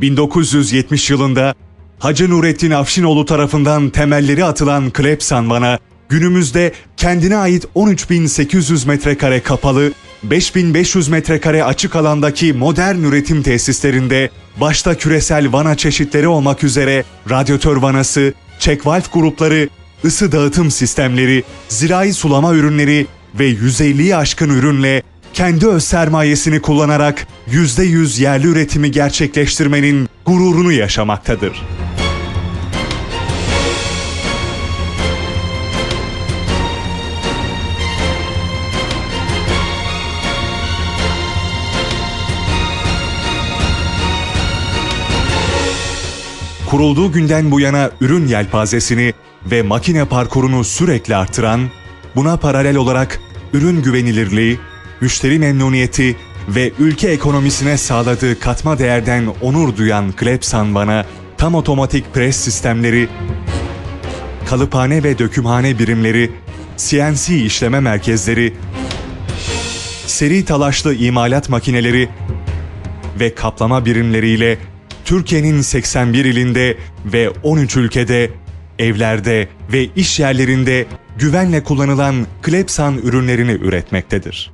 1970 yılında Hacı Nurettin Afşinoğlu tarafından temelleri atılan Klepsan Van'a günümüzde kendine ait 13.800 metrekare kapalı, 5500 metrekare açık alandaki modern üretim tesislerinde başta küresel vana çeşitleri olmak üzere radyatör vanası, check valve grupları, ısı dağıtım sistemleri, zirai sulama ürünleri ve 150'yi aşkın ürünle kendi öz sermayesini kullanarak %100 yerli üretimi gerçekleştirmenin gururunu yaşamaktadır. Kurulduğu günden bu yana ürün yelpazesini ve makine parkurunu sürekli artıran, buna paralel olarak ürün güvenilirliği, müşteri memnuniyeti ve ülke ekonomisine sağladığı katma değerden onur duyan Klepsan Van'a tam otomatik pres sistemleri, kalıphane ve dökümhane birimleri, CNC işleme merkezleri, seri talaşlı imalat makineleri ve kaplama birimleriyle Türkiye'nin 81 ilinde ve 13 ülkede, evlerde ve iş yerlerinde güvenle kullanılan Klepsan ürünlerini üretmektedir.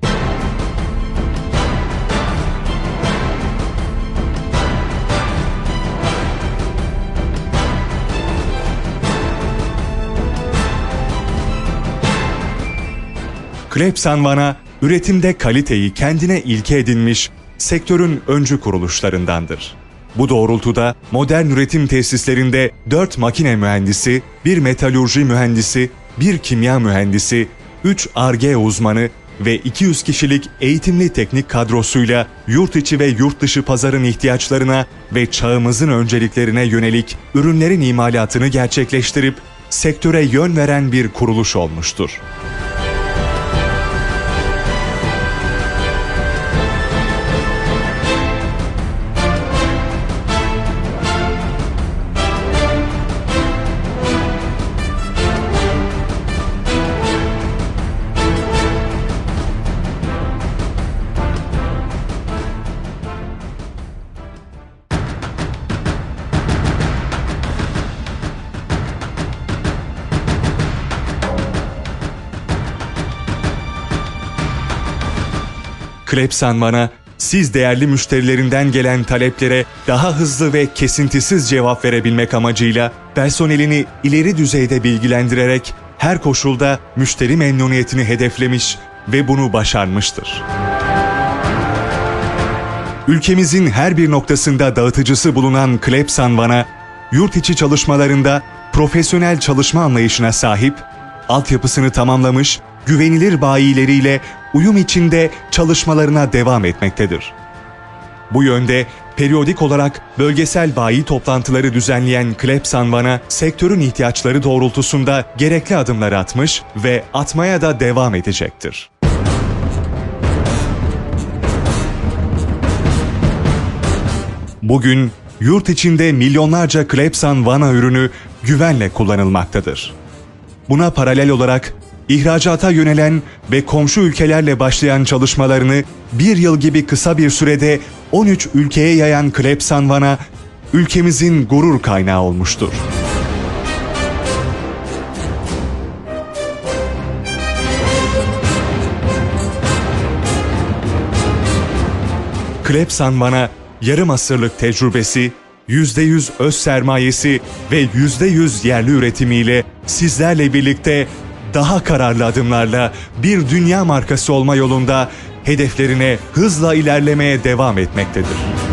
Klepsan Van'a üretimde kaliteyi kendine ilke edinmiş sektörün öncü kuruluşlarındandır. Bu doğrultuda modern üretim tesislerinde 4 makine mühendisi, 1 metalurji mühendisi, 1 kimya mühendisi, 3 ARGE uzmanı ve 200 kişilik eğitimli teknik kadrosuyla yurt içi ve yurt dışı pazarın ihtiyaçlarına ve çağımızın önceliklerine yönelik ürünlerin imalatını gerçekleştirip sektöre yön veren bir kuruluş olmuştur. Klepsan Van'a siz değerli müşterilerinden gelen taleplere daha hızlı ve kesintisiz cevap verebilmek amacıyla personelini ileri düzeyde bilgilendirerek her koşulda müşteri memnuniyetini hedeflemiş ve bunu başarmıştır. Ülkemizin her bir noktasında dağıtıcısı bulunan Klepsan Van'a yurt içi çalışmalarında profesyonel çalışma anlayışına sahip, altyapısını tamamlamış, güvenilir bayileriyle uyum içinde çalışmalarına devam etmektedir. Bu yönde periyodik olarak bölgesel bayi toplantıları düzenleyen Klepsan Van'a sektörün ihtiyaçları doğrultusunda gerekli adımları atmış ve atmaya da devam edecektir. Bugün yurt içinde milyonlarca Klepsan Vana ürünü güvenle kullanılmaktadır. Buna paralel olarak ihracata yönelen ve komşu ülkelerle başlayan çalışmalarını bir yıl gibi kısa bir sürede 13 ülkeye yayan Klepsan Van'a ülkemizin gurur kaynağı olmuştur. Klepsan Van'a yarım asırlık tecrübesi, %100 öz sermayesi ve %100 yerli üretimiyle sizlerle birlikte daha kararlı adımlarla bir dünya markası olma yolunda hedeflerine hızla ilerlemeye devam etmektedir.